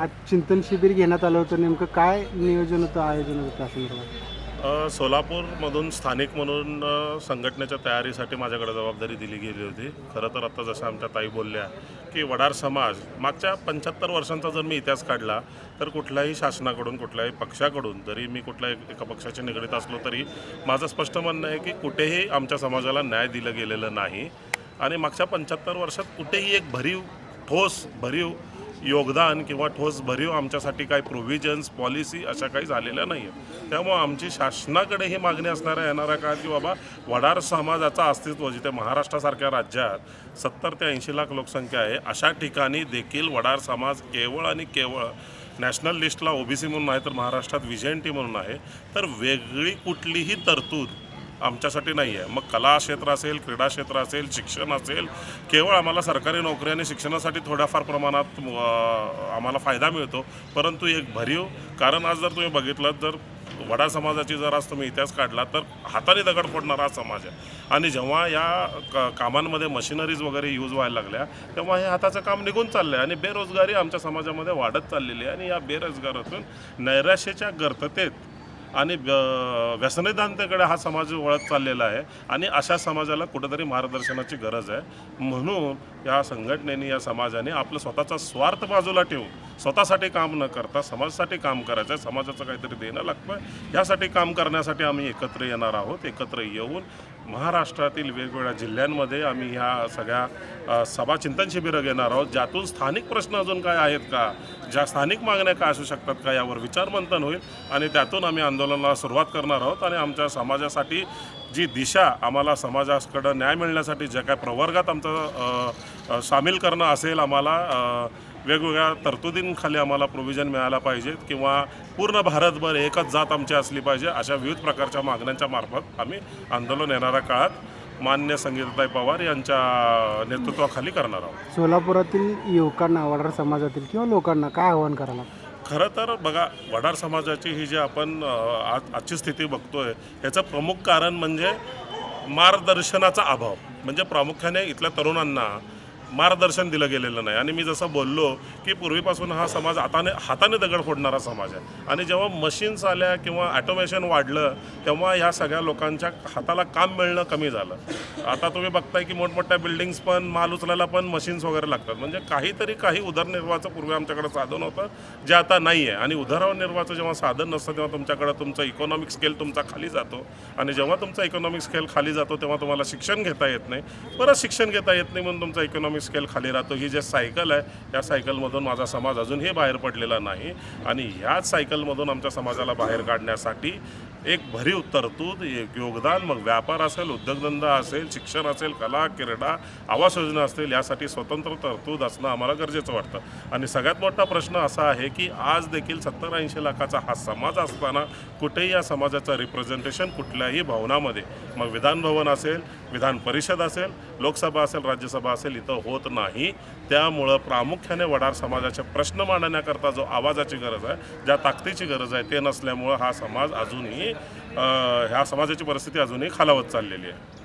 आज चिंतन शिबिर घेण्यात आलं होतं. नेमकं काय नियोजन होतं आयोजन होतं त्या संदर्भात? सोलापूरमधून स्थानिक म्हणून अ, संघटनेच्या तयारीसाठी माझ्याकडे जबाबदारी दिली गेली होती. खरं तर आता जसं आमच्या ताई बोलल्या की वडार समाज मागच्या पंच्याहत्तर वर्षांचा जर मी इतिहास काढला तर कुठल्याही शासनाकडून कुठल्याही पक्षाकडून जरी मी कुठल्याही एका पक्षाशी निगडीत असलो तरी माझं स्पष्ट म्हणणं आहे की कुठेही आमच्या समाजाला न्याय दिलं गेलेलं नाही. आणि मागच्या पंच्याहत्तर वर्षात कुठेही एक भरीव ठोस भरीव योगदान किंवा ठोस भरीव आमच्यासाठी काही प्रोव्हिजन्स पॉलिसी अशा काही झालेल्या नाही आहेत त्यामुळं आमची शासनाकडे ही मागणी असणाऱ्या येणाऱ्या काळात की बाबा वडार समाजाचं अस्तित्व जिथे महाराष्ट्रासारख्या राज्यात सत्तर ते ऐंशी लाख लोकसंख्या आहे अशा ठिकाणी देखील वडार समाज केवळ आणि केवळ नॅशनल लिस्टला ओबीसी म्हणून आहे तर महाराष्ट्रात विजयंती म्हणून आहे. तर वेगळी कुठलीही तरतूद आमच्यासाठी नाही आहे. मग कला क्षेत्र असेल क्रीडा क्षेत्र असेल शिक्षण असेल केवळ आम्हाला सरकारी नोकरी आणि शिक्षणासाठी थोड्याफार प्रमाणात आम्हाला फायदा मिळतो. परंतु एक भरीव कारण आज जर तुम्ही बघितलं तर वडा समाजाची जर आज तुम्ही इतिहास काढला तर हाताने दगड फोडणारा हा समाज आहे. आणि जेव्हा या क कामांमध्ये मशिनरीज वगैरे यूज व्हायला लागल्या तेव्हा हे हाताचं काम निघून चाललं आहे आणि बेरोजगारी आमच्या समाजामध्ये वाढत चाललेली आहे. आणि या बेरोजगारातून नैराश्याच्या गर्ततेत आणि व्य- व्यसनेदांतेकडे हा समाज वळत चाललेला आहे आणि अशा समाजाला कुठंतरी मार्गदर्शनाची गरज आहे. म्हणून या संघटनेने या समाजाने आपलं स्वतःचा स्वार्थ बाजूला ठेवून स्वतःसाठी काम न करता समाजासाठी काम करायचं आहे समाजाचं काहीतरी देणं लागतं ह्यासाठी काम करण्यासाठी आम्ही एकत्र येणार आहोत. एकत्र येऊन महाराष्ट्रातील वेगवेगळ्या जिल्ह्यांमध्ये आम्ही ह्या सगळ्या सभा चिंतन शिबिरं घेणार आहोत. ज्यातून स्थानिक प्रश्न अजून काय आहेत का? ज्या स्थानिक मागण्या काय असू शकतात का? यावर विचारमंथन होईल आणि त्यातून आम्ही आंदोलनाला सुरुवात करणार आहोत आणि आमच्या समाजासाठी जी दिशा आम्हाला समाजाकडं न्याय मिळण्यासाठी ज्या काय प्रवर्गात आमचं सामील करणं असेल आम्हाला वेगवेगळ्या तरतुदींखाली आम्हाला प्रोव्हिजन मिळायला पाहिजेत किंवा पूर्ण भारतभर एकच जात आमची असली पाहिजे अशा विविध प्रकारच्या मागण्यांच्या मार्फत आम्ही आंदोलन येणाऱ्या काळात मान्य संगीताताई पवार यांच्या नेतृत्वाखाली करणार आहोत. सोलापुरातील युवकांना वडार समाजातील किंवा लोकांना काय आव्हान करायला खरं तर बघा वडार समाजाची ही जी आपण आज आजची स्थिती बघतोय ह्याचं प्रमुख कारण म्हणजे मार्गदर्शनाचा अभाव. म्हणजे प्रामुख्याने इथल्या तरुणांना मार्गदर्शन दिलं गेलेलं नाही. आणि मी जसं बोललो की पूर्वीपासून हा समाज हाताने हाताने दगड फोडणारा समाज आहे. आणि जेव्हा मशीन्स आल्या किंवा ॲटोमेशन वाढलं तेव्हा ह्या सगळ्या लोकांच्या हाताला काम मिळणं कमी झालं. आता तुम्ही बघताय की मोठमोठ्या बिल्डिंग्स पण माल उचलायला पण मशीन्स वगैरे लागतात. म्हणजे काहीतरी काही उदरनिर्वाहाचं पूर्वी आमच्याकडे साधन होतं जे आता नाही आहे. आणि उदरनिर्वाहाचं जेव्हा साधन नसतं तेव्हा तुमच्याकडं तुमचा इकॉनॉमिक स्केल तुमचा खाली जातो. आणि जेव्हा तुमचा इकॉनॉमिक स्केल खाली जातो तेव्हा तुम्हाला शिक्षण घेता येत नाही. परत शिक्षण घेता येत नाही म्हणून तुमचा इकॉनॉमिक स्केल खाली राहतो. ही जे सायकल आहे या सायकलमधून माझा समाज अजूनही बाहेर पडलेला नाही. आणि ह्याच सायकलमधून आमच्या समाजाला बाहेर काढण्यासाठी एक भरीव तरतूद एक योगदान मग व्यापार असेल उद्योगधंदा असेल शिक्षण असेल कला क्रीडा आवास योजना असतील यासाठी स्वतंत्र तरतूद असणं आम्हाला गरजेचं वाटतं. आणि सगळ्यात मोठा प्रश्न असा आहे की आज देखील सत्तर ऐंशी लाखाचा हा समाज असताना कुठेही या समाजाचं रिप्रेझेंटेशन कुठल्याही भवनामध्ये. मग विधानभवन असेल विधान परिषद असेल लोकसभा असेल राज्यसभा असेल इथं होत नाही. त्यामुळं प्रामुख्याने वडार समाजाचे प्रश्न मांडण्याकरता जो आवाजाची गरज आहे ज्या ताकदीची गरज आहे ते नसल्यामुळं हा समाज अजूनही ह्या समाजाची परिस्थिती अजूनही खालावत चाललेली आहे.